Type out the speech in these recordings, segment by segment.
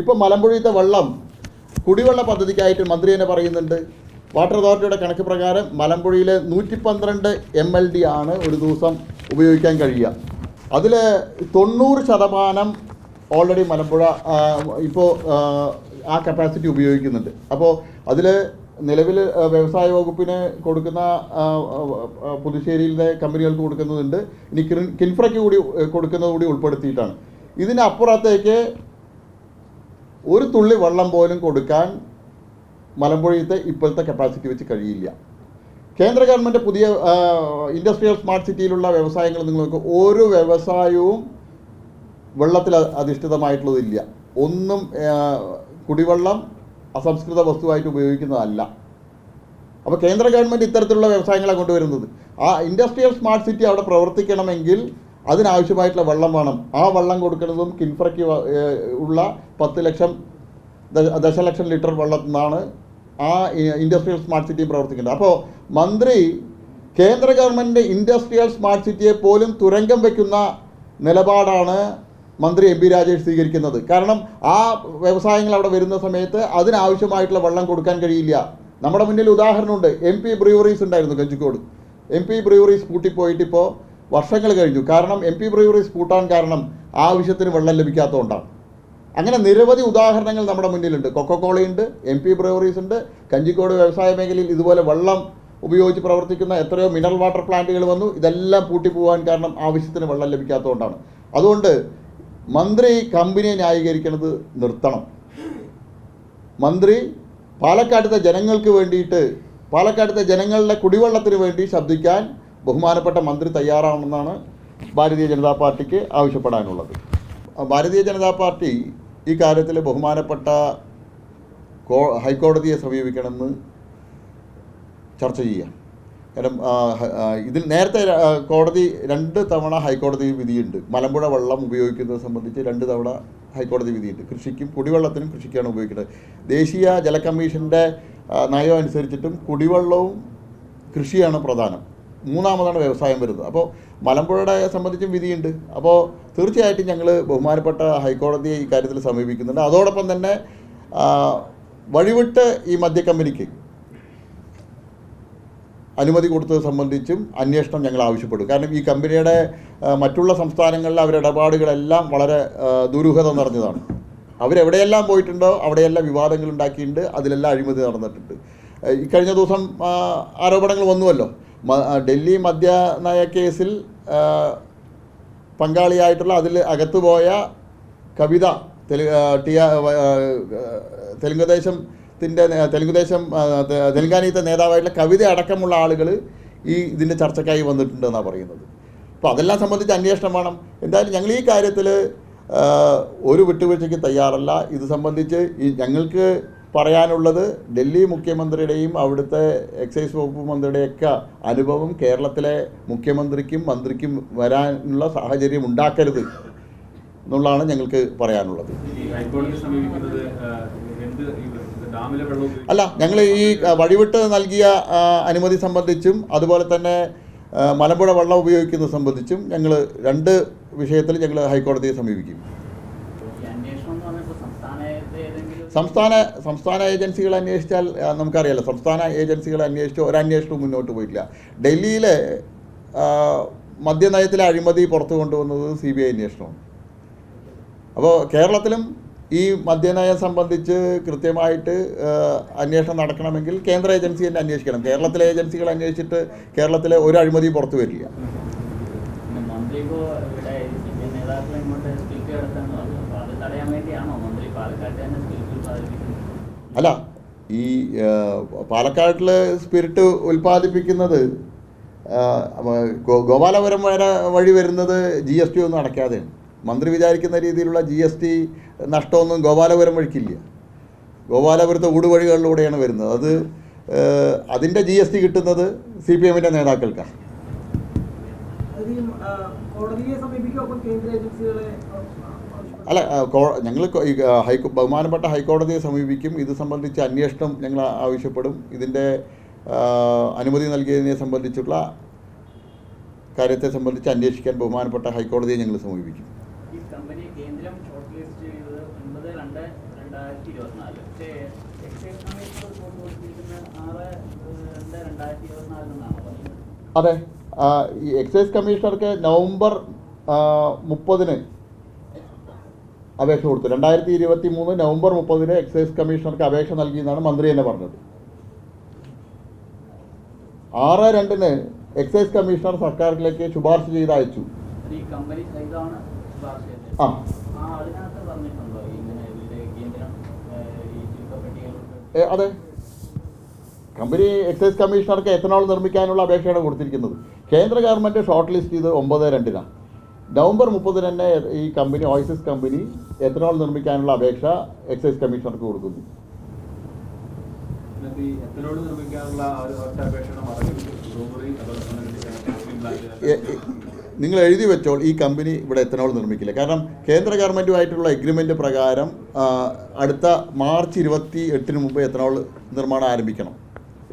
ഇപ്പോൾ മലമ്പുഴയിലത്തെ വെള്ളം കുടിവെള്ള പദ്ധതിക്കായിട്ട് മന്ത്രി തന്നെ പറയുന്നുണ്ട്. വാട്ടർ അതോറിറ്റിയുടെ കണക്ക് പ്രകാരം മലമ്പുഴയിലെ നൂറ്റി പന്ത്രണ്ട് എം എൽ ഡി ആണ് ഒരു ദിവസം ഉപയോഗിക്കാൻ കഴിയുക. അതിൽ തൊണ്ണൂറ് ശതമാനം ഓൾറെഡി മലമ്പുഴ ഇപ്പോൾ ആ കപ്പാസിറ്റി ഉപയോഗിക്കുന്നുണ്ട്. അപ്പോൾ അതിൽ നിലവിൽ വ്യവസായ വകുപ്പിന് കൊടുക്കുന്ന പുതുശ്ശേരിയിലെ കമ്പനികൾക്ക് കൊടുക്കുന്നുണ്ട് ഇനി കിൻ- കിൻഫ്രയ്ക്ക് കൂടി കൊടുക്കുന്നത് കൂടി ഉൾപ്പെടുത്തിയിട്ടാണ്. ഇതിനപ്പുറത്തേക്ക് ഒരു തുള്ളി വെള്ളം പോലും കൊടുക്കാൻ മലമ്പുഴയത്തെ ഇപ്പോഴത്തെ കപ്പാസിറ്റി വെച്ച് കഴിയില്ല. കേന്ദ്ര ഗവൺമെന്റ് പുതിയ ഇൻഡസ്ട്രിയൽ സ്മാർട്ട് സിറ്റിയിലുള്ള വ്യവസായങ്ങൾ നിങ്ങൾ നോക്കുക ഓരോ വ്യവസായവും വെള്ളത്തിൽ അധിഷ്ഠിതമായിട്ടുള്ളതില്ല. ഒന്നും കുടിവെള്ളം അസംസ്കൃത വസ്തുവായിട്ട് ഉപയോഗിക്കുന്നതല്ല. അപ്പോൾ കേന്ദ്ര ഗവൺമെന്റ് ഇത്തരത്തിലുള്ള വ്യവസായങ്ങളാണ് കൊണ്ടുവരുന്നത്. ആ ഇൻഡസ്ട്രിയൽ സ്മാർട്ട് സിറ്റി അവിടെ പ്രവർത്തിക്കണമെങ്കിൽ അതിനാവശ്യമായിട്ടുള്ള വെള്ളം വേണം. ആ വെള്ളം കൊടുക്കുന്നതും കിൻഫ്രയ്ക്ക് ഉള്ള പത്ത് ലക്ഷം ദശ- ദശലക്ഷം ലിറ്റർ വെള്ളത്തിൽ നിന്നാണ് ആ ഇൻഡസ്ട്രിയൽ സ്മാർട്ട് സിറ്റി പ്രവർത്തിക്കുന്നത്. അപ്പോൾ മന്ത്രി കേന്ദ്ര ഗവൺമെന്റ് ഇൻഡസ്ട്രിയൽ സ്മാർട്ട് സിറ്റിയെ പോലും തുരങ്കം വയ്ക്കുന്ന നിലപാടാണ് മന്ത്രി എം പി രാജേഷ് സ്വീകരിക്കുന്നത്. കാരണം ആ വ്യവസായങ്ങൾ അവിടെ വരുന്ന സമയത്ത് അതിനാവശ്യമായിട്ടുള്ള വെള്ളം കൊടുക്കാൻ കഴിയില്ല. നമ്മുടെ മുന്നിൽ ഉദാഹരണമുണ്ട്. എം പി ബ്രൂവറീസ് ഉണ്ടായിരുന്നു കഞ്ചിക്കോട്. എം പി ബ്രൂവറീസ് പൂട്ടിപ്പോയിട്ട് ഇപ്പോൾ വർഷങ്ങൾ കഴിഞ്ഞു. കാരണം എം പി ബ്രൂവറീസ് പൂട്ടാൻ കാരണം ആവശ്യത്തിന് വെള്ളം ലഭിക്കാത്തതുകൊണ്ടാണ്. അങ്ങനെ നിരവധി ഉദാഹരണങ്ങൾ നമ്മുടെ മുന്നിലുണ്ട്. കൊക്കക്കോളയുണ്ട് എം പി ബ്രൂവറീസ് ഉണ്ട് കഞ്ചിക്കോട് വ്യവസായ മേഖലയിൽ ഇതുപോലെ വെള്ളം ഉപയോഗിച്ച് പ്രവർത്തിക്കുന്ന എത്രയോ മിനറൽ വാട്ടർ പ്ലാന്റുകൾ വന്നു. ഇതെല്ലാം പൂട്ടിപ്പോകാൻ കാരണം ആവശ്യത്തിന് വെള്ളം ലഭിക്കാത്തതുകൊണ്ടാണ്. അതുകൊണ്ട് മന്ത്രി കമ്പനിയെ ന്യായീകരിക്കുന്നത് നിർത്തണം. മന്ത്രി പാലക്കാടുത്തെ ജനങ്ങൾക്ക് വേണ്ടിയിട്ട് പാലക്കാടുത്തെ ജനങ്ങളുടെ കുടിവെള്ളത്തിന് വേണ്ടി ശബ്ദിക്കാൻ ബഹുമാനപ്പെട്ട മന്ത്രി തയ്യാറാവണമെന്നാണ് ഭാരതീയ ജനതാ പാർട്ടിക്ക് ആവശ്യപ്പെടാനുള്ളത്. ഭാരതീയ ജനതാ പാർട്ടി ഈ കാര്യത്തിൽ ബഹുമാനപ്പെട്ട ഹൈക്കോടതിയെ സമീപിക്കണമെന്ന് ചർച്ച ചെയ്യാം കാരണം ഇതിൽ നേരത്തെ കോടതി രണ്ട് തവണ ഹൈക്കോടതി വിധിയുണ്ട്. മലമ്പുഴ വെള്ളം ഉപയോഗിക്കുന്നത് സംബന്ധിച്ച് രണ്ട് തവണ ഹൈക്കോടതി വിധിയുണ്ട്. കൃഷിക്കും കുടിവെള്ളത്തിനും കൃഷിക്കാണ് ഉപയോഗിക്കുന്നത്. ദേശീയ ജല കമ്മീഷന്റെ ആ, നയം അനുസരിച്ചിട്ടും കുടിവെള്ളവും കൃഷിയാണ് പ്രധാനം. മൂന്നാമതാണ് വ്യവസായം വരുന്നത്. അപ്പോൾ മലമ്പുഴയുടെ സംബന്ധിച്ചും വിധിയുണ്ട്. അപ്പോൾ തീർച്ചയായിട്ടും ഞങ്ങൾ ബഹുമാനപ്പെട്ട ഹൈക്കോടതിയെ ഈ കാര്യത്തിൽ സമീപിക്കുന്നുണ്ട്. അതോടൊപ്പം തന്നെ വഴിവിട്ട് ഈ മദ്യ കമ്പനിക്ക് അനുമതി കൊടുത്തത് സംബന്ധിച്ചും അന്വേഷണം ഞങ്ങൾ ആവശ്യപ്പെടും. കാരണം ഈ കമ്പനിയുടെ മറ്റുള്ള സംസ്ഥാനങ്ങളിലെ അവരുടെ ഇടപാടുകളെല്ലാം വളരെ ദുരൂഹത നിറഞ്ഞതാണ്. അവരെവിടെയെല്ലാം പോയിട്ടുണ്ടോ അവിടെയെല്ലാം വിവാദങ്ങൾ ഉണ്ടാക്കിയിട്ടുണ്ട് അതിലെല്ലാം അഴിമതി നടന്നിട്ടുണ്ട്. ഈ കഴിഞ്ഞ ദിവസം ആരോപണങ്ങൾ വന്നുവല്ലോ. ഡൽഹി മദ്യ നയ കേസിൽ പങ്കാളിയായിട്ടുള്ള അതിൽ അകത്തുപോയ കവിത തെലു ടി തെലുങ്കുദേശത്തിന്റെ തെലുങ്കുദേശം തെലുങ്കാനയിലത്തെ നേതാവായിട്ടുള്ള കവിത അടക്കമുള്ള ആളുകൾ ഈ ഇതിന്റെ ചർച്ചയ്ക്കായി വന്നിട്ടുണ്ടെന്നാണ് പറയുന്നത്. അപ്പോൾ അതെല്ലാം സംബന്ധിച്ച് അന്വേഷണം വേണം. എന്തായാലും ഞങ്ങൾ ഈ കാര്യത്തിൽ ഒരു വിട്ടുവീഴ്ചയ്ക്ക് തയ്യാറല്ല. ഇത് സംബന്ധിച്ച് ഞങ്ങൾക്ക് പറയാനുള്ളത് ഡൽഹി മുഖ്യമന്ത്രിയുടെയും അവിടുത്തെ എക്സൈസ് വകുപ്പ് മന്ത്രിയുടെയൊക്കെ അനുഭവം കേരളത്തിലെ മുഖ്യമന്ത്രിക്കും മന്ത്രിക്കും വരാനുള്ള സാഹചര്യം ഉണ്ടാക്കരുത് എന്നുള്ളതാണ് ഞങ്ങൾക്ക് പറയാനുള്ളത്. അല്ല ഞങ്ങൾ ഈ വഴിവിട്ട് നൽകിയ അനുമതി സംബന്ധിച്ചും അതുപോലെ തന്നെ മലമ്പുഴ വെള്ളം ഉപയോഗിക്കുന്നത് സംബന്ധിച്ചും ഞങ്ങൾ രണ്ട് വിഷയത്തിൽ ഞങ്ങൾ ഹൈക്കോടതിയെ സമീപിക്കും. സംസ്ഥാന സംസ്ഥാന ഏജൻസികൾ അന്വേഷിച്ചാൽ നമുക്കറിയാലോ സംസ്ഥാന ഏജൻസികൾ അന്വേഷിച്ച് ഒരന്വേഷണവും മുന്നോട്ട് പോയിട്ടില്ല. ഡൽഹിയിലെ മദ്യനയത്തിലെ അഴിമതി പുറത്തു കൊണ്ടുവന്നത് സി ബി ഐ അന്വേഷണമാണ്. അപ്പോൾ കേരളത്തിലും ഈ മദ്യനയം സംബന്ധിച്ച് കൃത്യമായിട്ട് അന്വേഷണം നടക്കണമെങ്കിൽ കേന്ദ്ര ഏജൻസി തന്നെ അന്വേഷിക്കണം. കേരളത്തിലെ ഏജൻസികൾ അന്വേഷിച്ചിട്ട് കേരളത്തിലെ ഒരു അഴിമതി പുറത്തു വരില്ല. ഇങ്ങോട്ട് മന്ത്രി പാലക്കാട്ട് തന്നെ അല്ല ഈ പാലക്കാട്ടിലെ സ്പിരിറ്റ് ഉൽപ്പാദിപ്പിക്കുന്നത് ഗോപാലപുരം വരെ വഴി വരുന്നത് ജി എസ് ടി ഒന്നും അടയ്ക്കാതെയാണ്. മന്ത്രി വിചാരിക്കുന്ന രീതിയിലുള്ള ജി എസ് ടി നഷ്ടമൊന്നും ഗോപാലപുരം വഴിക്കില്ല. ഗോപാലപുരത്തെ ഊടുവഴികളിലൂടെയാണ് വരുന്നത്. അത് അതിന്റെ ജി എസ് ടി കിട്ടുന്നത് സി പി എമ്മിന്റെ നേതാക്കൾക്കാണ്. കോടതിയെ സമീപിക്കുക കേന്ദ്ര ഏജൻസികളെ. അല്ല കോ- ഞങ്ങൾ ഹൈക്കോ ബഹുമാനപ്പെട്ട ഹൈക്കോടതിയെ സമീപിക്കും. ഇത് സംബന്ധിച്ച് അന്വേഷണം ഞങ്ങൾ ആവശ്യപ്പെടും. ഇതിന്റെ അനുമതി നൽകിയതിനെ സംബന്ധിച്ചുള്ള കാര്യത്തെ സംബന്ധിച്ച് അന്വേഷിക്കാൻ ബഹുമാനപ്പെട്ട ഹൈക്കോടതിയെ ഞങ്ങൾ സമീപിക്കും. അതെ. ഈ എക്സൈസ് കമ്മീഷണർക്ക് നവംബർ മുപ്പതിന് അപേക്ഷ കൊടുത്തു. രണ്ടായിരത്തി ഇരുപത്തി മൂന്ന് നവംബർ മുപ്പതിന് എക്സൈസ് കമ്മീഷണർക്ക് അപേക്ഷ നൽകിയെന്നാണ് മന്ത്രി തന്നെ പറഞ്ഞത്. ആറ് രണ്ടിന് എക്സൈസ് കമ്മീഷണർ സർക്കാരിലേക്ക് ശുപാർശ ചെയ്ത് അയച്ചു ആ. അതെ. കമ്പനി എക്സൈസ് കമ്മീഷണർക്ക് എത്തനോൾ നിർമ്മിക്കാനുള്ള അപേക്ഷയാണ് കൊടുത്തിരിക്കുന്നത്. കേന്ദ്ര ഗവൺമെന്റ് ഷോർട്ട് ലിസ്റ്റ് ചെയ്ത് ഒമ്പത് രണ്ടിനാണ്. നവംബർ മുപ്പതിന് തന്നെ ഈ കമ്പനി ഓയിസസ് കമ്പനി എത്തനോൾ നിർമ്മിക്കാനുള്ള അപേക്ഷ എക്സൈസ് കമ്മീഷണർക്ക് കൊടുക്കുന്നു. നിങ്ങൾ എഴുതി വെച്ചോൾ ഈ കമ്പനി ഇവിടെ എത്തനോൾ നിർമ്മിക്കില്ല. കാരണം കേന്ദ്ര ഗവൺമെന്റുമായിട്ടുള്ള എഗ്രിമെന്റ് പ്രകാരം അടുത്ത മാർച്ച് ഇരുപത്തി എട്ടിന് മുമ്പ് എത്തനോൾ നിർമ്മാണം ആരംഭിക്കണം.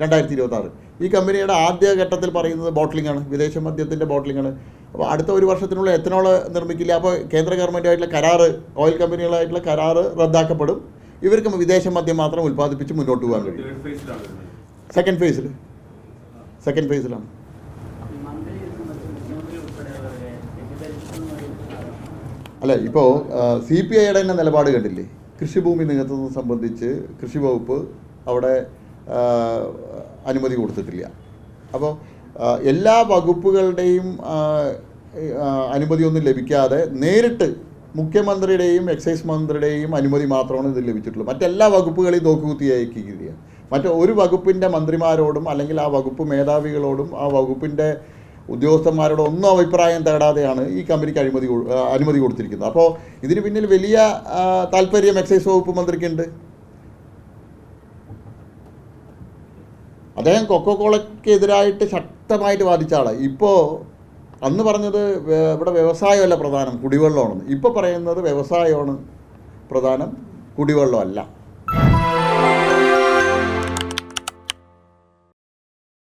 രണ്ടായിരത്തി ഇരുപത്തി ആറ് ഈ കമ്പനിയുടെ ആദ്യ ഘട്ടത്തിൽ പറയുന്നത് ബോട്ടിലിംഗ് ആണ് വിദേശ മദ്യത്തിന്റെ ആണ്. അപ്പോൾ അടുത്ത ഒരു വർഷത്തിനുള്ളിൽ എത്തനോൾ നിർമ്മിക്കില്ല. അപ്പോൾ കേന്ദ്ര ഗവൺമെന്റുമായിട്ടുള്ള കരാറ് ഓയിൽ കമ്പനികളായിട്ടുള്ള കരാറ് റദ്ദാക്കപ്പെടും. ഇവർക്ക് വിദേശ മദ്യം മാത്രം ഉൽപ്പാദിപ്പിച്ച് മുന്നോട്ട് പോകാൻ കഴിയും. സെക്കൻഡ് ഫേസിൽ സെക്കൻഡ് ഫേസിലാണ് അല്ല ഇപ്പോൾ സി പി ഐയുടെ തന്നെ നിലപാട് കണ്ടില്ലേ? കൃഷിഭൂമി നികത്തുന്നത് സംബന്ധിച്ച് കൃഷി വകുപ്പ് അവിടെ അനുമതി കൊടുത്തിട്ടില്ല. അപ്പോൾ എല്ലാ വകുപ്പുകളുടെയും അനുമതിയൊന്നും ലഭിക്കാതെ നേരിട്ട് മുഖ്യമന്ത്രിയുടെയും എക്സൈസ് മന്ത്രിയുടെയും അനുമതി മാത്രമാണ് ഇത് ലഭിച്ചിട്ടുള്ളൂ മറ്റെല്ലാ വകുപ്പുകളെയും നോക്കുകുത്തി അയക്കുകയാണ്. മറ്റ് ഒരു വകുപ്പിന്റെ മന്ത്രിമാരോടും അല്ലെങ്കിൽ ആ വകുപ്പ് മേധാവികളോടും ആ വകുപ്പിന്റെ ഉദ്യോഗസ്ഥന്മാരോട് ഒന്നും അഭിപ്രായം തേടാതെയാണ് ഈ കമ്പനിക്ക് അഴിമതി അനുമതി കൊടുത്തിരിക്കുന്നത്. അപ്പോൾ ഇതിന് പിന്നിൽ വലിയ താല്പര്യം എക്സൈസ് വകുപ്പ് മന്ത്രിക്കുണ്ട്. അദ്ദേഹം കൊക്കോകോളയ്ക്കെതിരായിട്ട് ശക്തമായിട്ട് വാദിച്ച ആളാണ് ഇപ്പോൾ അന്ന് പറഞ്ഞത് ഇവിടെ വ്യവസായമല്ല പ്രധാനം കുടിവെള്ളമാണെന്ന് ഇപ്പോൾ പറയുന്നത് വ്യവസായമാണ് പ്രധാനം കുടിവെള്ളമല്ല.